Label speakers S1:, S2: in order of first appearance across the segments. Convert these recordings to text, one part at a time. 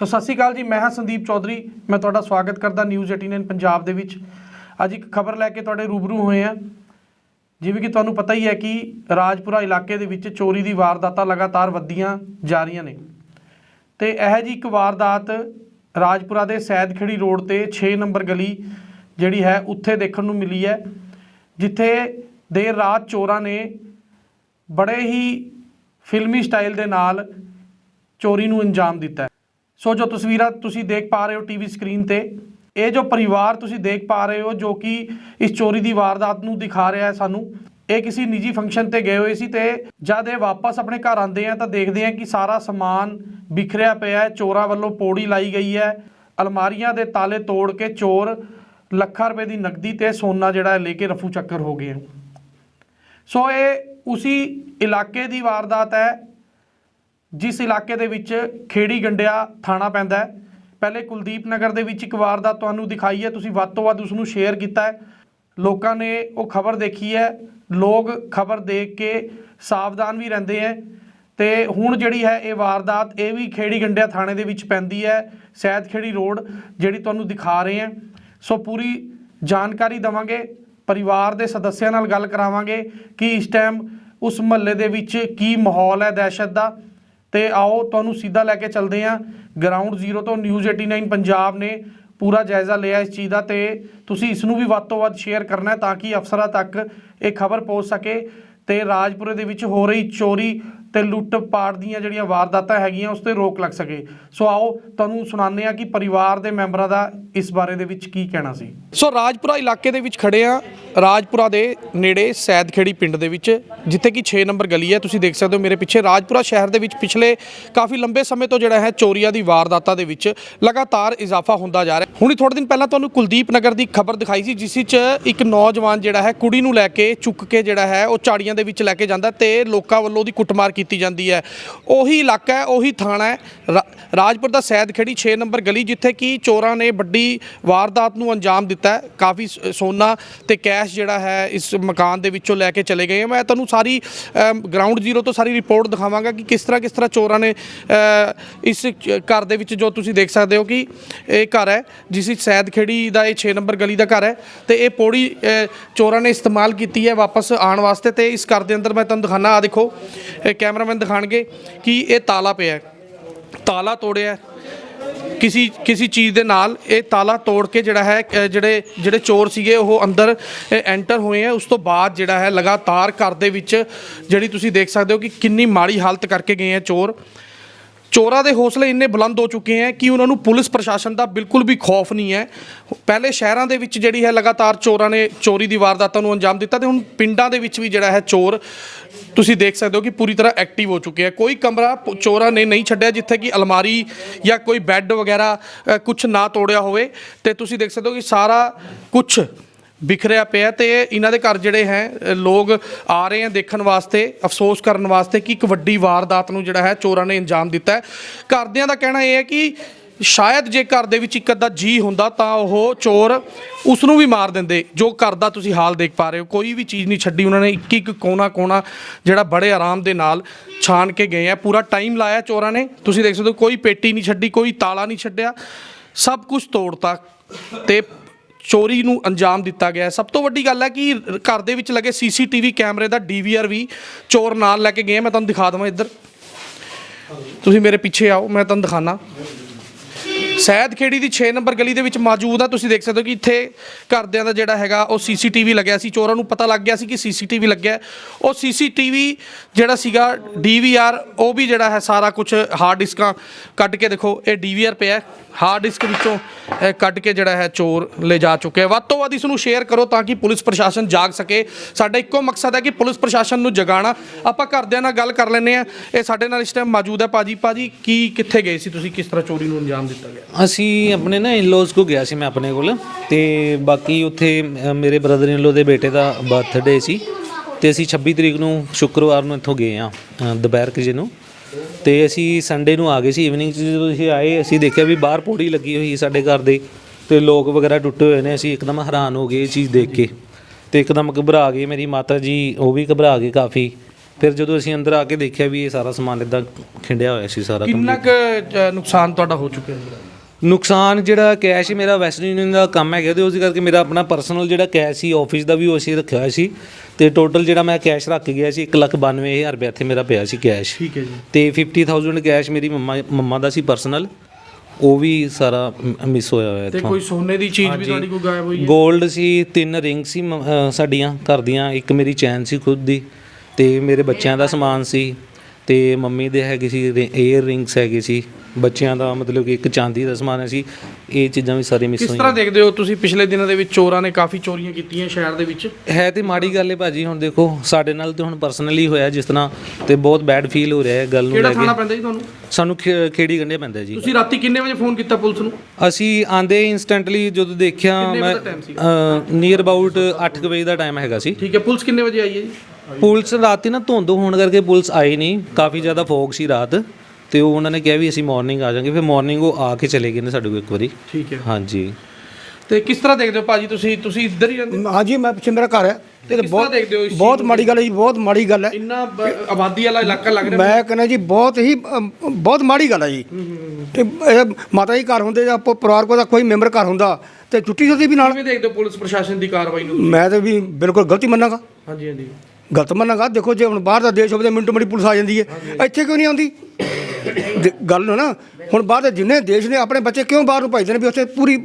S1: ਸੋ ਸਤਿ ਸ਼੍ਰੀ ਅਕਾਲ ਜੀ, ਮੈਂ ਹਾਂ ਸੰਦੀਪ ਚੌਧਰੀ, ਮੈਂ ਤੁਹਾਡਾ ਸਵਾਗਤ ਕਰਦਾ ਨਿਊਜ਼ 89 ਪੰਜਾਬ ਦੇ ਵਿੱਚ। ਅੱਜ ਇੱਕ ਖਬਰ ਲੈ ਕੇ ਤੁਹਾਡੇ ਰੂਬਰੂ ਹੋਏ ਆ ਜਿਵੇਂ ਕਿ ਤੁਹਾਨੂੰ ਪਤਾ ਹੀ ਹੈ ਕਿ ਰਾਜਪੁਰਾ ਇਲਾਕੇ ਦੇ ਵਿੱਚ ਚੋਰੀ ਦੀ ਵਾਰਦਾਤਾਂ ਲਗਾਤਾਰ ਵੱਧਦੀਆਂ ਜਾ ਰਹੀਆਂ ਨੇ। ਤੇ ਇਹ ਜੀ ਇੱਕ ਵਾਰਦਾਤ ਰਾਜਪੁਰਾ ਦੇ ਸੈਦਖੇੜੀ ਰੋਡ ਤੇ 6 ਨੰਬਰ ਗਲੀ ਜਿਹੜੀ ਹੈ, ਉੱਥੇ ਦੇਖਣ ਨੂੰ ਮਿਲੀ ਹੈ, ਜਿੱਥੇ ਦੇਰ ਰਾਤ ਚੋਰਾਂ ਨੇ ਬੜੇ ਹੀ ਫਿਲਮੀ ਸਟਾਈਲ ਦੇ ਨਾਲ ਚੋਰੀ ਨੂੰ ਅੰਜਾਮ ਦਿੱਤਾ ਸੋ ਜੋ ਤਸਵੀਰਾਂ ਤੁਸੀਂ ਦੇਖ ਪਾ ਰਹੇ ਹੋ ਟੀਵੀ ਸਕਰੀਨ ਤੇ, ਇਹ ਜੋ ਪਰਿਵਾਰ ਤੁਸੀਂ ਦੇਖ ਪਾ ਰਹੇ ਹੋ ਜੋ ਕਿ ਇਸ ਚੋਰੀ ਦੀ ਵਾਰਦਾਤ ਨੂੰ ਦਿਖਾ ਰਿਹਾ ਹੈ ਸਾਨੂੰ, ਇਹ ਕਿਸੇ ਨਿੱਜੀ ਫੰਕਸ਼ਨ ਤੇ ਗਏ ਹੋਏ ਸੀ ਤੇ ਜਦ ਇਹ ਵਾਪਸ ਆਪਣੇ ਘਰ ਆਉਂਦੇ ਆ ਤਾਂ ਦੇਖਦੇ ਆ ਕਿ ਸਾਰਾ ਸਮਾਨ ਬਿਖਰਿਆ ਪਿਆ ਹੈ, ਚੋਰਾਂ ਵੱਲੋਂ ਪੌੜੀ ਲਾਈ ਗਈ ਹੈ, ਅਲਮਾਰੀਆਂ ਦੇ ਤਾਲੇ ਤੋੜ ਕੇ ਚੋਰ ਲੱਖਾਂ ਰੁਪਏ ਦੀ ਨਕਦੀ ਤੇ ਸੋਨਾ ਜਿਹੜਾ ਹੈ ਲੈ ਕੇ ਰਫੂ ਚੱਕਰ ਹੋ ਗਏ ਸੋ ਇਹ ਉਸੇ ਇਲਾਕੇ ਦੀ ਵਾਰਦਾਤ ਹੈ ਜਿਸ ਇਲਾਕੇ ਦੇ ਵਿੱਚ ਖੇੜੀ ਗੰਡਿਆ ਥਾਣਾ ਪੈਂਦਾ ਹੈ। ਪਹਿਲੇ ਕੁਲਦੀਪ ਨਗਰ ਦੇ ਵਿੱਚ ਇੱਕ ਵਾਰਦਾਤ ਤੁਹਾਨੂੰ ਦਿਖਾਈ ਹੈ। ਤੁਸੀਂ ਵੱਧ ਤੋਂ ਵੱਧ ਉਸ ਨੂੰ ਸ਼ੇਅਰ ਕੀਤਾ ਹੈ। ਲੋਕਾਂ ਨੇ ਉਹ ਖਬਰ ਦੇਖੀ ਹੈ। ਲੋਕ ਖਬਰ ਦੇਖ ਕੇ ਸਾਵਧਾਨ ਵੀ ਰਹਿੰਦੇ ਹੈ। ਤੇ ਹੁਣ ਜਿਹੜੀ ਹੈ ਇਹ ਵਾਰਦਾਤ, ਇਹ ਵੀ ਖੇੜੀ ਗੰਡਿਆ ਥਾਣੇ ਦੇ ਵਿੱਚ ਪੈਂਦੀ ਹੈ। ਸੈਦ ਖੇੜੀ ਰੋਡ, ਜਿਹੜੀ ਤੁਹਾਨੂੰ ਦਿਖਾ ਰਹੇ ਹਾਂ। ਸੋ ਪੂਰੀ ਜਾਣਕਾਰੀ ਦਵਾਂਗੇ। ਪਰਿਵਾਰ ਦੇ ਸਦੱਸਿਆਂ ਨਾਲ ਗੱਲ ਕਰਾਵਾਂਗੇ ਕਿ ਇਸ ਟਾਈਮ ਉਸ ਮਹੱਲੇ ਦੇ ਵਿੱਚ ਕੀ ਮਾਹੌਲ ਹੈ ਦਹਿਸ਼ਤ ਦਾ। ਤੇ ਆਓ ਤੁਹਾਨੂੰ ਸਿੱਧਾ ਲੈ ਕੇ ਚੱਲਦੇ ਹਾਂ। ਗਰਾਊਂਡ ਜ਼ੀਰੋ ਤੋਂ ਨਿਊਜ਼ 89 ਪੰਜਾਬ ਨੇ ਪੂਰਾ ਜਾਇਜ਼ਾ ਲਿਆ ਇਸ ਚੀਜ਼ ਦਾ ਤੇ ਤੁਸੀਂ ਇਸ ਨੂੰ ਵੀ ਵੱਧ ਤੋਂ ਵੱਧ ਸ਼ੇਅਰ ਕਰਨਾ ਤਾਂ ਕਿ ਅਫਸਰਾਂ ਤੱਕ ਇਹ ਖਬਰ ਪਹੁੰਚ ਸਕੇ ਤੇ ਰਾਜਪੁਰੇ ਦੇ ਵਿੱਚ ਹੋ ਰਹੀ ਚੋਰੀ ਤੇ ਲੁੱਟ ਪਾਟ ਦੀਆਂ ਜਿਹੜੀਆਂ ਵਾਰਦਾਤਾਂ ਹੈਗੀਆਂ, ਉਸ ਤੇ ਰੋਕ ਲੱਗ ਸਕੇ। ਸੋ ਆਓ ਤੁਹਾਨੂੰ ਸੁਣਾਉਂਦੇ ਆ ਕਿ ਪਰਿਵਾਰ ਦੇ ਮੈਂਬਰਾਂ ਦਾ ਇਸ ਬਾਰੇ ਦੇ ਵਿੱਚ ਕੀ ਕਹਿਣਾ ਸੀ। ਸੋ ਰਾਜਪੁਰਾ ਇਲਾਕੇ ਦੇ ਵਿੱਚ ਖੜੇ ਆ ਰਾਜਪੁਰਾ ਦੇ ਨੇੜੇ ਸੈਦਖੇੜੀ ਪਿੰਡ ਦੇ ਵਿੱਚ, ਜਿੱਥੇ ਕਿ 6 ਨੰਬਰ ਗਲੀ ਹੈ। ਤੁਸੀਂ ਦੇਖ ਸਕਦੇ ਹੋ ਮੇਰੇ ਪਿੱਛੇ ਰਾਜਪੁਰਾ ਸ਼ਹਿਰ ਦੇ ਵਿੱਚ ਪਿਛਲੇ ਕਾਫੀ ਲੰਬੇ ਸਮੇਂ ਤੋਂ ਜਿਹੜਾ ਹੈ ਚੋਰੀਆਂ ਦੀ ਵਾਰਦਾਤਾਂ ਦੇ ਵਿੱਚ ਲਗਾਤਾਰ ਇਜ਼ਾਫਾ ਹੁੰਦਾ ਜਾ ਰਿਹਾ। ਹੁਣੀ ਥੋੜੇ ਦਿਨ ਪਹਿਲਾਂ ਤੁਹਾਨੂੰ ਕੁਲਦੀਪ ਨਗਰ ਦੀ ਖਬਰ ਦਿਖਾਈ ਸੀ, ਜਿਸ ਵਿੱਚ ਇੱਕ ਨੌਜਵਾਨ ਜਿਹੜਾ ਹੈ ਕੁੜੀ ਨੂੰ ਲੈ ਕੇ ਚੁੱਕ ਕੇ ਜਿਹੜਾ ਹੈ ਉਹ ਝਾੜੀਆਂ ਦੇ ਵਿੱਚ ਲੈ ਕੇ ਜਾਂਦਾ ਤੇ ਲੋਕਾਂ ਵੱਲੋਂ ਉਹਦੀ ਕੁੱਟਮਾਰ ਕੀਤੀ ਕੀਤੀ ਜਾਂਦੀ ਹੈ। ਉਹੀ ਇਲਾਕਾ ਹੈ, ਉਹੀ ਥਾਣਾ ਹੈ। ਰਾਜਪੁਰ ਦਾ ਸੈਦ ਖੇੜੀ 6 ਨੰਬਰ ਗਲੀ, ਜਿੱਥੇ ਕਿ ਚੋਰਾਂ ਨੇ ਵੱਡੀ ਵਾਰਦਾਤ ਨੂੰ ਅੰਜਾਮ ਦਿੱਤਾ ਕਾਫੀ ਸ- ਸੋਨਾ ਤੇ ਕੈਸ਼ ਜਿਹੜਾ ਹੈ, ਇਸ ਮਕਾਨ ਦੇ ਵਿੱਚੋਂ ਲੈ ਕੇ ਚਲੇ ਗਏ ਮੈਂ ਤੁਹਾਨੂੰ ਸਾਰੀ ਗਰਾਊਂਡ ਜ਼ੀਰੋ ਤੋਂ ਸਾਰੀ ਰਿਪੋਰਟ ਦਿਖਾਵਾਂਗਾ ਕਿ ਕਿਸ ਤਰ੍ਹਾਂ ਕਿਸ ਤਰ੍ਹਾਂ ਚੋਰਾਂ ਨੇ ਇਸ ਘਰ ਦੇ ਵਿੱਚ ਜੋ ਤੁਸੀਂ ਦੇਖ ਸਕਦੇ ਹੋ ਕਿ ਇਹ ਘਰ ਹੈ, ਜਿਸ ਵਿੱਚ ਸੈਦਖੇੜੀ ਦਾ ਇਹ 6 ਨੰਬਰ ਗਲੀ ਦਾ ਘਰ ਹੈ ਤੇ ਇਹ ਪੌੜੀ ਚੋਰਾਂ ਨੇ ਇਸਤੇਮਾਲ ਕੀਤੀ ਹੈ ਵਾਪਸ ਆਉਣ ਵਾਸਤੇ ਤੇ ਇਸ ਘਰ ਦੇ ਅੰਦਰ ਮੈਂ ਤੁਹਾਨੂੰ ਦਿਖਾਣਾ ਆ ਦੇਖੋ, ਇਹ ਕੈਮਰਾਮੈਨ ਦਿਖਾਣਗੇ ਕਿ ਇਹ ਤਾਲਾ ਪਿਆ ਤਾਲਾ ਤੋੜਿਆ ਕਿਸੇ ਕਿਸੇ ਚੀਜ਼ ਦੇ ਨਾਲ ਇਹ ਤਾਲਾ ਤੋੜ ਕੇ ਜਿਹੜਾ ਹੈ ਜਿਹੜੇ ਜਿਹੜੇ ਚੋਰ ਸੀਗੇ, ਉਹ ਅੰਦਰ ਐਂਟਰ ਹੋਏ ਆ ਉਸ ਤੋਂ ਬਾਅਦ ਜਿਹੜਾ ਹੈ, ਲਗਾਤਾਰ ਘਰ ਦੇ ਵਿੱਚ ਜਿਹੜੀ ਤੁਸੀਂ ਦੇਖ ਸਕਦੇ ਹੋ ਕਿ ਕਿੰਨੀ ਮਾੜੀ ਹਾਲਤ ਕਰਕੇ ਗਏ ਆ ਚੋਰ। ਚੋਰਾਂ ਦੇ ਹੌਸਲੇ ਇੰਨੇ ਬੁਲੰਦ ਹੋ ਚੁੱਕੇ ਹੈ ਕਿ ਉਹਨਾਂ ਨੂੰ ਪੁਲਿਸ ਪ੍ਰਸ਼ਾਸਨ ਦਾ ਬਿਲਕੁਲ ਵੀ ਖੌਫ ਨਹੀਂ ਹੈ। ਪਹਿਲੇ ਸ਼ਹਿਰਾਂ ਦੇ ਵਿੱਚ ਜਿਹੜੀ ਹੈ, ਲਗਾਤਾਰ ਚੋਰਾਂ ਨੇ ਚੋਰੀ ਦੀ ਵਾਰਦਾਤਾਂ ਨੂੰ ਅੰਜਾਮ ਦਿੱਤਾ ਤੇ ਹੁਣ ਪਿੰਡਾਂ ਦੇ ਵਿੱਚ ਵੀ ਜਿਹੜਾ ਹੈ ਚੋਰ ਤੁਸੀਂ ਦੇਖ ਸਕਦੇ ਹੋ ਕਿ ਪੂਰੀ ਤਰ੍ਹਾਂ ਐਕਟਿਵ ਹੋ ਚੁੱਕੇ ਹੈ ਕੋਈ ਕਮਰਾ ਪ- ਚੋਰਾਂ ਨੇ ਨਹੀਂ ਛੱਡਿਆ ਜਿੱਥੇ ਕਿ ਅਲਮਾਰੀ ਜਾਂ ਕੋਈ ਬੈੱਡ ਵਗੈਰਾ ਕੁਝ ਨਾ ਤੋੜਿਆ ਹੋਵੇ। ਤੇ ਤੁਸੀਂ ਦੇਖ ਸਕਦੇ ਹੋ ਕਿ ਸਾਰਾ ਕੁਝ ਬਿਖਰਿਆ ਪਿਆ ਤੇ ਇਹਨਾਂ ਦੇ ਘਰ ਜਿਹੜੇ ਹੈ ਲੋਕ ਆ ਰਹੇ ਆ ਦੇਖਣ ਵਾਸਤੇ, ਅਫਸੋਸ ਕਰਨ ਵਾਸਤੇ ਕਿ ਇੱਕ ਵੱਡੀ ਵਾਰਦਾਤ ਨੂੰ ਜਿਹੜਾ ਹੈ ਚੋਰਾਂ ਨੇ ਅੰਜਾਮ ਦਿੱਤਾ ਹੈ। ਘਰਦਿਆਂ ਦਾ ਕਹਿਣਾ ਇਹ ਹੈ ਕਿ ਸ਼ਾਇਦ ਜੇ ਘਰ ਦੇ ਵਿੱਚ ਇੱਕ ਅੱਧਾ ਜੀ ਹੁੰਦਾ ਤਾਂ ਉਹ ਚੋਰ ਉਸ ਨੂੰ ਵੀ ਮਾਰ ਦਿੰਦੇ, ਜੋ ਘਰ ਦਾ ਤੁਸੀਂ ਹਾਲ ਦੇਖ ਪਾ ਰਹੇ ਹੋ। ਕੋਈ ਵੀ ਚੀਜ਼ ਨਹੀਂ ਛੱਡੀ ਉਹਨਾਂ ਨੇ ਇੱਕ ਇੱਕ ਕੋਨਾ ਕੋਨਾ ਜਿਹੜਾ ਬੜੇ ਆਰਾਮ ਦੇ ਨਾਲ ਛਾਣ ਕੇ ਗਏ ਆ। ਪੂਰਾ ਟਾਈਮ ਲਾਇਆ ਚੋਰਾਂ ਨੇ। ਤੁਸੀਂ ਦੇਖ ਸਕਦੇ ਹੋ, ਕੋਈ ਪੇਟੀ ਨਹੀਂ ਛੱਡੀ, ਕੋਈ ਤਾਲਾ ਨਹੀਂ ਛੱਡਿਆ। ਸਭ ਕੁਝ ਤੋੜਤਾ ਤੇ ਚੋਰੀ ਨੂੰ ਅੰਜਾਮ ਦਿੱਤਾ ਗਿਆ। ਸਭ ਤੋਂ ਵੱਡੀ ਗੱਲ ਹੈ ਕਿ ਘਰ ਦੇ ਵਿੱਚ ਲੱਗੇ ਸੀਸੀਟੀਵੀ ਕੈਮਰੇ ਦਾ ਡੀਵੀਆਰ ਵੀ ਚੋਰ ਨਾਲ ਲੈ ਕੇ ਗਏ ਮੈਂ ਤੁਹਾਨੂੰ ਦਿਖਾ ਦਵਾਂ ਇੱਧਰ। ਤੁਸੀਂ ਮੇਰੇ ਪਿੱਛੇ ਆਓ, ਮੈਂ ਤੁਹਾਨੂੰ ਦਿਖਾਣਾ ਸੈਦ ਖੇੜੀ ਦੀ 6 ਨੰਬਰ ਗਲੀ ਦੇ ਵਿੱਚ ਮੌਜੂਦ ਆ। ਤੁਸੀਂ ਦੇਖ ਸਕਦੇ ਹੋ ਕਿ ਇੱਥੇ ਘਰਦਿਆਂ ਦਾ ਜਿਹੜਾ ਹੈਗਾ, ਉਹ ਸੀਸੀਟੀਵੀ ਲੱਗਿਆ ਸੀ। ਚੋਰਾਂ ਨੂੰ ਪਤਾ ਲੱਗ ਗਿਆ ਸੀ ਕਿ ਸੀਸੀਟੀਵੀ ਲੱਗਿਆ ਹੈ। ਉਹ ਸੀਸੀਟੀਵੀ ਜਿਹੜਾ ਸੀਗਾ ਡੀਵੀਆਰ ਉਹ ਵੀ ਜਿਹੜਾ ਹੈ ਸਾਰਾ ਕੁਝ ਹਾਰਡ ਡਿਸਕਾਂ ਕੱਢ ਕੇ ਦੇਖੋ, ਇਹ ਡੀਵੀਆਰ ਪਿਆ ਹਾਰਡ ਡਿਸਕ ਵਿੱਚੋਂ ਕੱਢ ਕੇ ਜਿਹੜਾ ਹੈ ਚੋਰ ਲੈ ਜਾ ਚੁੱਕੇ ਆ। ਵੱਧ ਤੋਂ ਵੱਧ ਇਸ ਨੂੰ ਸ਼ੇਅਰ ਕਰੋ ਤਾਂ ਕਿ ਪੁਲਿਸ ਪ੍ਰਸ਼ਾਸਨ ਜਾਗ ਸਕੇ। ਸਾਡਾ ਇੱਕੋ ਮਕਸਦ ਹੈ ਕਿ ਪੁਲਿਸ ਪ੍ਰਸ਼ਾਸਨ ਨੂੰ ਜਗਾਉਣਾ ਆਪਾਂ ਘਰਦਿਆਂ ਨਾਲ ਗੱਲ ਕਰ ਲੈਂਦੇ ਆ ਇਹ ਸਾਡੇ ਨਾਲ ਇਸ ਟਾਈਮ ਮੌਜੂਦ ਹੈ। ਪਾਜੀ ਪਾਜੀ ਕੀ ਕਿੱਥੇ ਗਏ ਸੀ ਤੁਸੀਂ? ਕਿਸ ਤਰ੍ਹਾਂ ਚੋਰੀ ਨੂੰ ਅੰਜਾਮ ਦਿੱਤਾ ਗਿਆ?
S2: ਅਸੀਂ ਆਪਣੇ ਨਾ ਇਨ-ਲॉज ਕੋ ਗਿਆ ਸੀ ਮੈਂ ਆਪਣੇ ਕੋਲ ਤੇ ਬਾਕੀ ਉੱਥੇ ਅ, ਮੇਰੇ ਬ੍ਰਦਰ ਇਨ ਲੋ ਦੇ ਬੇਟੇ ਦਾ ਬਰਥਡੇ ਸੀ ਤੇ ਅਸੀਂ 26 ਤਰੀਕ ਨੂੰ ਸ਼ੁੱਕਰਵਾਰ ਨੂੰ ਇੱਥੋਂ ਗਏ ਆ ਦੁਪਹਿਰ ਕੁ ਜਿਹੇ ਨੂੰ ਤੇ ਅਸੀਂ ਸੰਡੇ ਨੂੰ ਆ ਗਏ ਸੀ ਇਵਨਿੰਗ 'ਚ ਜਦੋਂ ਅਸੀਂ ਆਏ ਅਸੀਂ ਦੇਖਿਆ ਵੀ ਬਾਹਰ ਪੌੜੀ ਲੱਗੀ ਹੋਈ ਸਾਡੇ ਘਰ ਦੇ ਤੇ ਲੋਕ ਵਗੈਰਾ ਟੁੱਟੇ ਹੋਏ ਨੇ ਅਸੀਂ ਇੱਕਦਮ ਹੈਰਾਨ ਹੋ ਗਏ ਇਹ ਚੀਜ਼ ਦੇਖ ਕੇ ਤੇ ਇੱਕਦਮ ਘਬਰਾ ਗਏ ਮੇਰੀ ਮਾਤਾ ਜੀ ਉਹ ਵੀ ਘਬਰਾ ਗਏ ਕਾਫੀ ਫਿਰ ਜਦੋਂ ਅਸੀਂ ਅੰਦਰ ਆ ਕੇ ਦੇਖਿਆ ਵੀ ਇਹ ਸਾਰਾ ਸਮਾਨ ਇਦਾਂ ਖਿੰਡਿਆ ਹੋਇਆ ਸੀ ਸਾਰਾ
S1: ਕਿੰਨਾ ਕੁ ਅ, ਨੁਕਸਾਨ ਤੁਹਾਡਾ ਹੋ ਚੁੱਕਿਆ ਜੀ?
S2: ਨੁਕਸਾਨ ਜਿਹੜਾ ਕੈਸ਼ ਹੀ ਮੇਰਾ ਵੈਸਟਰਨ ਯੂਨੀਅਨ ਦਾ ਕੰਮ ਹੈਗਾ ਤੇ ਉਸ ਕਰਕੇ ਮੇਰਾ ਆਪਣਾ ਪਰਸਨਲ ਜਿਹੜਾ ਕੈਸ਼ ਸੀ ਆਫਿਸ ਦਾ ਵੀ ਉਹ ਅਸੀਂ ਰੱਖਿਆ ਹੋਇਆ ਸੀ। ਤੇ ਟੋਟਲ ਜਿਹੜਾ ਮੈਂ ਕੈਸ਼ ਰੱਖ ਗਿਆ ਸੀ 192000 ਰੁਪਏ ਇੱਥੇ ਮੇਰਾ ਪਿਆ ਸੀ ਕੈਸ਼।
S1: ਠੀਕ ਹੈ ਜੀ।
S2: ਤੇ 50000 ਕੈਸ਼ ਮੇਰੀ ਮੰਮਾ ਮੰਮਾ ਦਾ ਸੀ ਪਰਸਨਲ ਉਹ ਵੀ ਸਾਰਾ ਮਿਸ ਹੋਇਆ ਹੋਇਆ
S1: ਤੇ
S2: ਇੱਥੋਂ।
S1: ਕੋਈ ਸੋਨੇ ਦੀ ਚੀਜ਼ ਵੀ ਤੁਹਾਡੀ ਕੋਈ ਗਾਇਬ ਹੋਈ ਹੈ?
S2: 골ਡ ਸੀ ਤਿੰਨ ਰਿੰਗ ਸੀ ਮ- ਅਹ ਸਾਡੀਆਂ ਘਰ ਦੀਆਂ। ਇੱਕ ਮੇਰੀ ਚੈਨ ਸੀ ਖੁਦ ਦੀ। ਤੇ ਮੇਰੇ ਬੱਚਿਆਂ ਦਾ ਸਮਾਨ ਸੀ। ਤੇ ਮੰਮੀ ਦੇ ਹੈਗੇ ਸੀ ਏਅਰ ਰਿੰਗਸ ਹੈਗੇ ਸੀ। ਬੱਚਿਆਂ ਦਾ ਮਤਲਬ ਕਿ ਇੱਕ ਚਾਂਦੀ ਦਾ ਸਮਾਨ ਸੀ। ਇਹ ਚੀਜ਼ਾਂ ਵੀ ਸਾਰੀ ਮਿਸ
S1: ਕਿਸ
S2: ਹੋਈਆਂ।
S1: ਤਰ੍ਹਾਂ ਦੇਖਦੇ ਹੋ ਤੁਸੀਂ ਪਿਛਲੇ ਦਿਨਾਂ ਦੇ ਵਿੱਚ ਚੋਰਾਂ ਨੇ ਕਾਫੀ ਚੋਰੀਆਂ ਕੀਤੀਆਂ ਸ਼ਹਿਰ ਦੇ ਵਿੱਚ?
S2: ਹੈ ਤੇ ਮਾੜੀ ਗੱਲ ਹੈ ਭਾਜੀ ਹੁਣ ਦੇਖੋ ਸਾਡੇ ਨਾਲ ਤੇ ਹੁਣ ਪਰਸਨਲੀ ਹੋਇਆ ਜਿਸ ਤਰ੍ਹਾਂ ਤੇ ਬਹੁਤ ਬੈਡ ਫੀਲ ਹੋ ਰਿਹਾ ਹੈ ਗੱਲ ਨੂੰ
S1: ਕਿਹੜਾ
S2: ਲੈ
S1: ਥਾਣਾ
S2: ਕੇ
S1: ਪੈਂਦਾ ਜੀ ਤੁਹਾਨੂੰ?
S2: ਸਾਨੂੰ ਖੇ- ਖੇੜੀ ਗੰਢੇ ਪੈਂਦਾ ਜੀ।
S1: ਤੁਸੀਂ ਰਾਤੀ ਕਿੰਨੇ ਵਜੇ ਫੋਨ ਕੀਤਾ ਪੁਲਿਸ ਨੂੰ?
S2: ਅਸੀਂ ਆਂਦੇ ਇੰਸਟੈਂਟਲੀ ਜਦੋਂ ਦੇਖਿਆ
S1: ਕਿੰਨੇ
S2: ਮੈਂ
S1: ਵਜੇ ਦਾ time ਸੀ?
S2: ਨੀਅਰ ਅਬਾਊਟ 8 ਵਜੇ ਦਾ ਟਾਈਮ ਹੈਗਾ ਸੀ।
S1: ਠੀਕ ਹੈ ਪੁਲਿਸ ਕਿੰਨੇ ਵਜੇ ਆਈ ਹੈ ਜੀ?
S2: ਪੁਲਿਸ ਰਾਤੀ ਨਾ ਧੁੰਦ ਹੋਣ ਕਰਕੇ ਪੁਲਿਸ ਆਈ ਨਹੀਂ। ਕਾਫੀ ਜ਼ਿਆਦਾ ਫੋਗ ਸੀ ਰਾਤ ਤੇ ਉਹ ਉਹਨਾਂ ਨੇ ਕਿਹਾ ਵੀ ਅਸੀਂ ਮਾਰਨਿੰਗ ਆ ਜਾਾਂਗੇ। ਫਿਰ ਮਾਰਨਿੰਗ ਉਹ ਆ ਕੇ ਚਲੇ ਗਏ ਨੇ ਸਾਡੇ ਕੋਲ ਇੱਕ ਵਾਰੀ।
S1: ਠੀਕ ਹੈ।
S2: ਹਾਂਜੀ।
S1: ਤੇ ਕਿਸ ਤਰ੍ਹਾਂ ਦੇਖਦੇ ਹੋ ਭਾਜੀ ਤੁਸੀਂ? ਤੁਸੀਂ ਇੱਧਰ ਹੀ ਰਹਿੰਦੇ? ਹੋ?
S3: ਹਾਂਜੀ ਮੈਂ ਪਿੱਛੇ ਮੇਰਾ ਘਰ ਹੈ। ਤੇ
S1: ਕਿਸ ਤਰ੍ਹਾਂ ਦੇਖਦੇ ਹੋ ਇਸ
S3: ਬਹੁਤ ਮਾੜੀ ਗੱਲ ਹੈ ਜੀ ਬਹੁਤ ਮਾੜੀ ਗੱਲ ਹੈ।
S1: ਇੰਨਾ ਬ- ਆਬਾਦੀ ਵਾਲਾ ਇਲਾਕਾ ਲੱਗ ਰਿਹਾ।
S3: ਮੈਂ ਕਹਿੰਦਾ ਜੀ ਬਹੁਤ ਹੀ ਅਮ, ਬਹੁਤ ਮਾੜੀ ਗੱਲ ਹੈ ਜੀ। ਤੇ ਇਹ ਮਾਤਾ ਜੀ ਘਰ ਹੁੰਦੇ ਜਾਂ ਪ- ਪਰਿਵਾਰ ਕੋਲ ਦਾ ਕੋਈ ਮੈਂਬਰ ਘਰ ਹੁੰਦਾ ਤੇ ਛੁੱਟੀ ਹੁੰਦੀ ਵੀ ਨਾਲ
S1: ਕਿਵੇਂ ਦੇਖਦੇ ਹੋ ਪੁਲਿਸ ਪ੍ਰਸ਼ਾਸਨ ਦੀ ਕਾਰਵਾਈ ਨੂੰ
S3: ਮੈਂ ਤਾਂ ਵੀ ਬਿਲਕੁਲ ਗਲਤੀ ਮੰਨਾਂਗਾ।
S1: ਹਾਂਜੀ ਹਾਂਜੀ।
S3: ਗਲਤ ਮੰਨਾਂਗਾ। ਦੇਖੋ ਜੇ ਹੁਣ ਬਾਹਰ ਦਾ ਦੇਸ਼ ਹੋਵੇ ਤਾਂ ਮਿੰਟੋ ਮਿੰਟ ਪੁਲਿਸ ਆ ਜਾਂਦੀ ਹੈ। ਇੱਥੇ ਕਿਉਂ ਨਹੀਂ ਆਉਂਦੀ? ਦੇ- ਗੱਲ ਨੂੰ ਨਾ ਹੁਣ ਬਾਹਰ ਦੇ ਜਿੰਨੇ ਦੇਸ਼ ਨੇ ਆਪਣੇ ਬੱਚੇ ਕਿਉਂ ਬਾਹਰ ਨੂੰ ਭੇਜਦੇ ਨੇ ਵੀ ਉੱਥੇ ਪੂਰੀ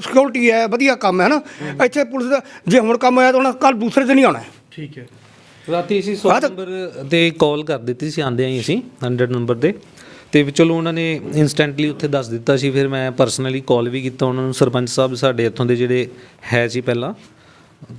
S3: ਸਿਕਿਉਰਿਟੀ ਹੈ ਵਧੀਆ ਕੰਮ ਹੈ ਨਾ? ਇੱਥੇ ਪੁਲਿਸ ਦਾ ਜੇ ਹੁਣ ਕੰਮ ਹੋਇਆ ਤਾਂ ਹੁਣ ਕੱਲ ਦੂਸਰੇ ਦਿਨ ਹੀ ਆਉਣਾ ਹੈ।
S1: ਠੀਕ ਹੈ।
S2: ਰਾਤੀ ਅਸੀਂ 100 ਨੰਬਰ ਤੇ ਕਾਲ ਕਰ ਦਿੱਤੀ ਸੀ ਆਂਦੇ ਆਂ ਅਸੀਂ 100 ਨੰਬਰ ਤੇ। ਤੇ ਵੀ ਚਲੋ ਉਹਨਾਂ ਨੇ ਇਨਸਟੈਂਟਲੀ ਉੱਥੇ ਦੱਸ ਦਿੱਤਾ ਸੀ ਫਿਰ ਮੈਂ ਪਰਸਨਲੀ ਕਾਲ ਵੀ ਕੀਤਾ ਉਹਨਾਂ ਨੂੰ। ਸਰਪੰਚ ਸਾਹਿਬ ਸਾਡੇ ਇੱਥੋਂ ਦੇ ਜਿਹੜੇ ਹੈ ਸੀ ਪਹਿਲਾਂ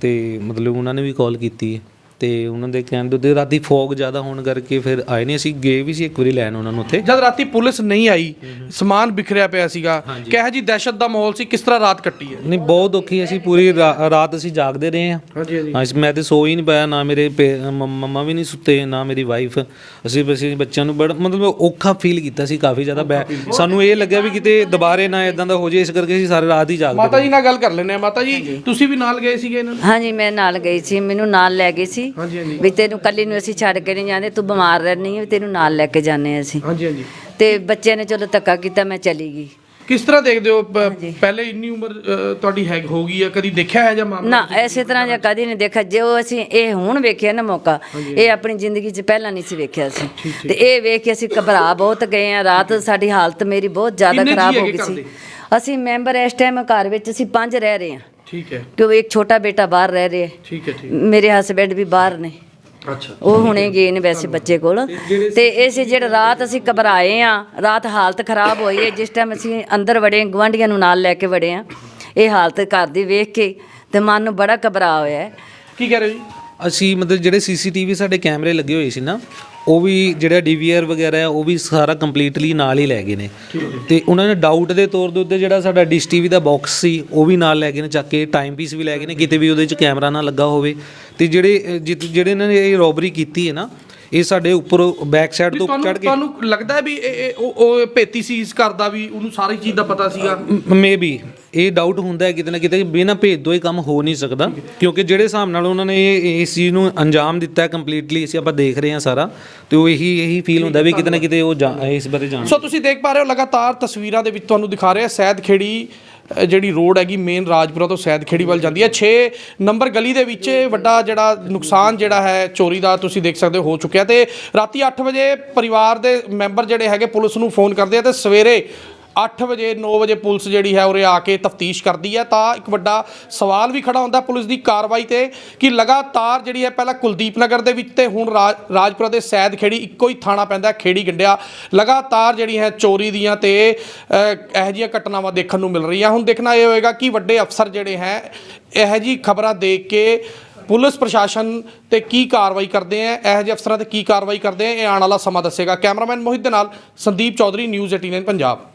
S2: ਤੇ ਮਤਲਬ ਉਹਨਾਂ ਨੇ ਵੀ ਕਾਲ ਕੀਤੀ ਤੇ ਉਹਨਾਂ ਦੇ ਕਹਿਣ ਦੇ ਉੱਤੇ ਰਾਤੀ ਫੋਗ ਜ਼ਿਆਦਾ ਹੋਣ ਕਰਕੇ ਫਿਰ ਆਏ ਨਹੀਂ ਅਸੀਂ ਗਏ ਵੀ ਸੀ ਇੱਕ ਵਾਰੀ ਲੈਣ ਉਹਨਾਂ ਨੂੰ ਉੱਥੇ।
S1: ਜਦ ਰਾਤੀ ਪੁਲਿਸ ਨਹੀਂ ਆਈ ਸਮਾਨ ਬਿਖਰਿਆ ਪਿਆ ਸੀਗਾ ਕਿਹੋ ਜੀ ਦਹਿਸ਼ਤ ਦਾ ਮਾਹੌਲ ਸੀ ਕਿਸ ਤਰ੍ਹਾਂ ਰਾਤ ਕੱਟੀ ਹੈ?
S2: ਨਹੀਂ ਬਹੁਤ ਔਖੀ ਅਸੀਂ ਪੂਰੀ ਰਾ- ਰਾਤ ਅਸੀਂ ਜਾਗਦੇ ਰਹੇ ਹਾਂ।
S1: ਹਾਂਜੀ ਹਾਂਜੀ।
S2: ਮੈਂ ਤੇ ਸੋ ਹੀ ਨਹੀਂ ਪਾਇਆ ਨਾ ਮੇਰੇ ਪੇ- ਮ- ਮੰਮਾ ਵੀ ਨਹੀਂ ਸੁੱਤੇ ਨਾ ਮੇਰੀ ਵਾਈਫ ਅਸੀਂ ਅਸੀਂ ਬੱਚਿਆਂ ਨੂੰ ਬੜਾ ਮਤਲਬ ਔਖਾ ਫੀਲ ਕੀਤਾ ਸੀ ਕਾਫੀ ਜ਼ਿਆਦਾ ਬੈ- ਸਾਨੂੰ ਇਹ ਲੱਗਿਆ ਵੀ ਕਿਤੇ ਦੁਬਾਰੇ ਨਾ ਇਦਾਂ ਦਾ ਹੋ ਜੇ ਇਸ ਕਰਕੇ ਅਸੀਂ ਸਾਰੇ ਰਾਤ ਹੀ ਜਾਗਦੇ
S1: ਮਾਤਾ ਜੀ ਨਾਲ ਗੱਲ ਕਰ ਲੈਂਦੇ ਆ ਮਾਤਾ ਜੀ ਤੁਸੀਂ ਵੀ ਨਾਲ ਗਏ ਸੀਗੇ ਇਹਨਾਂ ਨਾਲ?
S4: ਹਾਂਜੀ ਮੈਂ ਨਾਲ ਗਈ ਸੀ ਮੈਨੂੰ ਨਾਲ ਲੈ ਗਏ ਸੀ।
S1: ਹਾਂਜੀ ਹਾਂਜੀ।
S4: ਵੀ ਤੈਨੂੰ ਕੱਲੀ ਨੂੰ ਅਸੀਂ ਛੱਡ ਕੇ ਨਹੀਂ ਜਾਂਦੇ ਤੂੰ ਬਿਮਾਰ ਰਹਿਣੀ ਹੈ ਤੈਨੂੰ ਨਾਲ ਲੈ ਕੇ ਜਾਂਦੇ ਹਾਂ ਅਸੀਂ।
S1: ਹਾਂਜੀ ਹਾਂਜੀ।
S4: ਤੇ ਬੱਚਿਆਂ ਨੇ ਚਲੋ ਧੱਕਾ ਕੀਤਾ ਮੈਂ ਚਲੀ ਗਈ।
S1: ਕਿਸ ਤਰ੍ਹਾਂ ਦੇਖਦੇ ਹੋ ਪ- ਪਹਿਲੇ ਇੰਨੀ ਉਮਰ ਅ, ਤੁਹਾਡੀ ਹੈ ਹੋ ਗਈ ਹੈ ਕਦੀ ਦੇਖਿਆ ਹੈ ਜਾਂ ਮਾਮਲਾ
S4: ਨਾ ਐਸੇ ਤਰ੍ਹਾਂ ਜਾਂ ਕਦੀ ਨਹੀਂ ਦੇਖਿਆ ਜੋ ਅਸੀਂ ਇਹ ਹੁਣ ਵੇਖਿਆ ਨਾ ਮੌਕਾ ਇਹ ਆਪਣੀ ਜ਼ਿੰਦਗੀ 'ਚ ਪਹਿਲਾਂ ਨਹੀਂ ਸੀ ਵੇਖਿਆ ਸੀ ਤੇ ਇਹ ਵੇਖ ਕੇ ਅਸੀਂ ਘਬਰਾ ਬਹੁਤ ਗਏ ਆ ਰਾਤ ਸਾਡੀ ਹਾਲਤ ਮੇਰੀ ਬਹੁਤ ਜ਼ਿਆਦਾ
S1: ਕਿੰਨੇ ਜੀਅ
S4: ਖਰਾਬ ਹੋ
S1: ਹੈਗੇ
S4: ਗਈ
S1: ਘਰ
S4: ਸੀ
S1: ਦੇ?
S4: ਅਸੀਂ ਮੈਂਬਰ ਇਸ ਟਾਈਮ ਘਰ ਵਿੱਚ ਅਸੀਂ ਪੰਜ ਰਹਿ ਰਹੇ ਹਾਂ।
S1: ਠੀਕ ਹੈ।
S4: ਕਿਉਂ ਇੱਕ ਛੋਟਾ ਬੇਟਾ ਬਾਹਰ ਰਹਿ ਰਿਹਾ। ਹੈ
S1: ਠੀਕ ਹੈ। ਠੀਕ
S4: ਮੇਰੇ ਹਸਬੰਡ ਵੀ ਬਾਹਰ ਨੇ।
S1: ਅੱਛਾ।
S4: ਉਹ ਹੁਣੇ ਗਏ ਨੇ ਵੈਸੇ ਬੱਚੇ ਕੋਲ। ਤੇ ਇਸ ਜਿਹੜੇ ਰਾਤ ਅਸੀਂ ਘਬਰਾਏ ਆ ਰਾਤ ਹਾਲਤ ਖਰਾਬ ਹੋਈ ਹੈ ਜਿਸ ਟਾਈਮ ਅਸੀਂ ਅੰਦਰ ਵੜੇ ਗਵਾਂਢੀਆਂ ਨੂੰ ਨਾਲ ਲੈ ਕੇ ਵੜੇ ਆ ਇਹ ਹਾਲਤ ਘਰ ਦੀ ਵੇਖ ਕੇ ਤੇ ਮਨ ਨੂੰ ਬੜਾ ਘਬਰਾ ਹੋਇਆ ਹੈ।
S1: ਕੀ ਕਹਿ ਰਹੇ ਹੋ ਜੀ?
S2: ਅਸੀਂ ਮਤਲਬ ਜਿਹੜੇ ਸੀਸੀਟੀਵੀ ਸਾਡੇ ਕੈਮਰੇ ਲੱਗੇ ਹੋਏ ਸੀ ਨਾ ਉਹ ਵੀ ਜਿਹੜਾ ਡੀਵੀਆਰ ਵਗੈਰਾ ਹੈ ਉਹ ਵੀ ਸਾਰਾ ਕੰਪਲੀਟਲੀ ਨਾਲ ਹੀ ਲੈ ਗਏ ਨੇ। ਤੇ ਉਹਨਾਂ ਨੇ ਡਾਊਟ ਦੇ ਤੌਰ ਦੇ ਉੱਤੇ ਜਿਹੜਾ ਸਾਡਾ ਡਿਸ਼ ਟੀਵੀ ਦਾ ਬਾਕਸ ਸੀ ਉਹ ਵੀ ਨਾਲ ਲੈ ਗਏ ਨੇ ਚੱਕ ਕੇ ਟਾਈਮ ਪੀਸ ਵੀ ਲੈ ਗਏ ਨੇ ਕਿਤੇ ਵੀ ਉਹਦੇ 'ਚ ਕੈਮਰਾ ਨਾ ਲੱਗਾ ਹੋਵੇ। ਤੇ ਜਿਹੜੇ ਅ, ਜਿ- ਜਿਹੜੇ ਇਹਨਾਂ ਨੇ ਇਹ ਰੋਬਰੀ ਕੀਤੀ ਹੈ ਨਾ ਇਹ ਸਾਡੇ ਉੱਪਰ ਬੈਕ ਸਾਈਡ ਤੋਂ
S1: ਤੁਹਾਨੂੰ
S2: ਚੜ ਕੇ
S1: ਤੁਹਾਨੂੰ ਲੱਗਦਾ ਹੈ ਵੀ ਇਹ ਇਹ- ਉਹ ਉਹ ਭੇਤੀ ਸੀ ਇਸ ਕਰਦਾ ਵੀ ਉਹਨੂੰ ਸਾਰੀ ਚੀਜ਼ ਦਾ ਪਤਾ ਸੀਗਾ?
S2: ਮੇਬੀ ਇਹ ਡਾਊਟ ਹੁੰਦਾ ਹੈ ਕਿਤੇ ਨਾ ਕਿਤੇ ਕਿ ਬਿਨਾਂ ਭੇਦ ਤੋਂ ਇਹ ਕੰਮ ਹੋ ਨਹੀਂ ਸਕਦਾ। ਕਿਉਂਕਿ ਜਿਹੜੇ ਹਿਸਾਬ ਨਾਲ ਉਹਨਾਂ ਨੇ ਇਹ ਇਸ ਚੀਜ਼ ਨੂੰ ਅੰਜਾਮ ਦਿੱਤਾ ਹੈ ਕੰਪਲੀਟਲੀ ਅਸੀਂ ਆਪਾਂ ਦੇਖ ਰਹੇ ਹਾਂ ਸਾਰਾ ਤੇ ਉਹ ਇਹੀ ਇਹੀ ਫੀਲ ਹੁੰਦਾ ਵੀ ਕਿਤੇ ਨਾ ਕਿਤੇ ਉਹ ਜਾ- ਇਸ ਬਾਰੇ ਜਾਣ
S1: ਸੋ ਤੁਸੀਂ ਦੇਖ ਪਾ ਰਹੇ ਹੋ ਲਗਾਤਾਰ ਤਸਵੀਰਾਂ ਦੇ ਵਿੱਚ ਤੁਹਾਨੂੰ ਦਿਖਾ ਰਿਹਾ ਸੈਦ ਖੇੜੀ ਅ, ਜਿਹੜੀ ਰੋਡ ਹੈਗੀ ਮੇਨ ਰਾਜਪੁਰਾ ਤੋਂ ਸੈਦ ਖੇੜੀ ਵੱਲ ਜਾਂਦੀ ਹੈ। 6 ਨੰਬਰ ਗਲੀ ਦੇ ਵਿੱਚ ਇਹ ਵੱਡਾ ਜਿਹੜਾ ਨੁਕਸਾਨ ਜਿਹੜਾ ਹੈ ਚੋਰੀ ਦਾ ਤੁਸੀਂ ਦੇਖ ਸਕਦੇ ਹੋ ਹੋ ਚੁੱਕਿਆ ਤੇ ਰਾਤੀ 8 ਵਜੇ ਪਰਿਵਾਰ ਦੇ ਮੈਂਬਰ ਜਿਹੜੇ ਹੈਗੇ ਪੁਲਿਸ ਨੂੰ ਫੋਨ ਕਰਦੇ ਆ ਤੇ ਸਵੇਰੇ 8 ਵਜੇ 9 ਵਜੇ ਪੁਲਿਸ ਜਿਹੜੀ ਹੈ ਉਰੇ ਆ ਕੇ ਤਫਤੀਸ਼ ਕਰਦੀ ਹੈ। ਤਾਂ ਇੱਕ ਵੱਡਾ ਸਵਾਲ ਵੀ ਖੜਾ ਹੁੰਦਾ ਪੁਲਿਸ ਦੀ ਕਾਰਵਾਈ ਤੇ ਕਿ ਲਗਾਤਾਰ ਜਿਹੜੀ ਹੈ ਪਹਿਲਾਂ ਕੁਲਦੀਪ ਨਗਰ ਦੇ ਵਿੱਚ ਤੇ ਹੁਣ ਰਾਜ- ਰਾਜਪੁਰਾ ਦੇ ਸੈਦ ਖੇੜੀ ਇੱਕੋ ਹੀ ਥਾਣਾ ਪੈਂਦਾ ਖੇੜੀ ਗੰਡਿਆ। ਲਗਾਤਾਰ ਜਿਹੜੀ ਹੈ ਚੋਰੀ ਦੀਆਂ ਤੇ ਇਹੋ ਜਿਹੀਆਂ ਘਟਨਾਵਾਂ ਦੇਖਣ ਨੂੰ ਮਿਲ ਰਹੀਆਂ। ਹੁਣ ਦੇਖਣਾ ਇਹ ਹੋਏਗਾ ਕਿ ਵੱਡੇ ਅਫਸਰ ਜਿਹੜੇ ਹੈ, ਇਹੋ ਜਿਹੀ ਖਬਰਾਂ ਦੇਖ ਕੇ ਪੁਲਿਸ ਪ੍ਰਸ਼ਾਸਨ ਤੇ ਕੀ ਕਾਰਵਾਈ ਕਰਦੇ ਆ ਇਹੋ ਜਿਹੇ ਅਫਸਰਾਂ ਤੇ ਕੀ ਕਾਰਵਾਈ ਕਰਦੇ ਆ ਇਹ ਆਉਣ ਵਾਲਾ ਸਮਾਂ ਦੱਸੇਗਾ। ਕੈਮਰਾਮੈਨ ਮੋਹਿਤ ਦੇ ਨਾਲ ਸੰਦੀਪ ਚੌਧਰੀ, ਨਿਊਜ਼ 18 ਪੰਜਾਬ।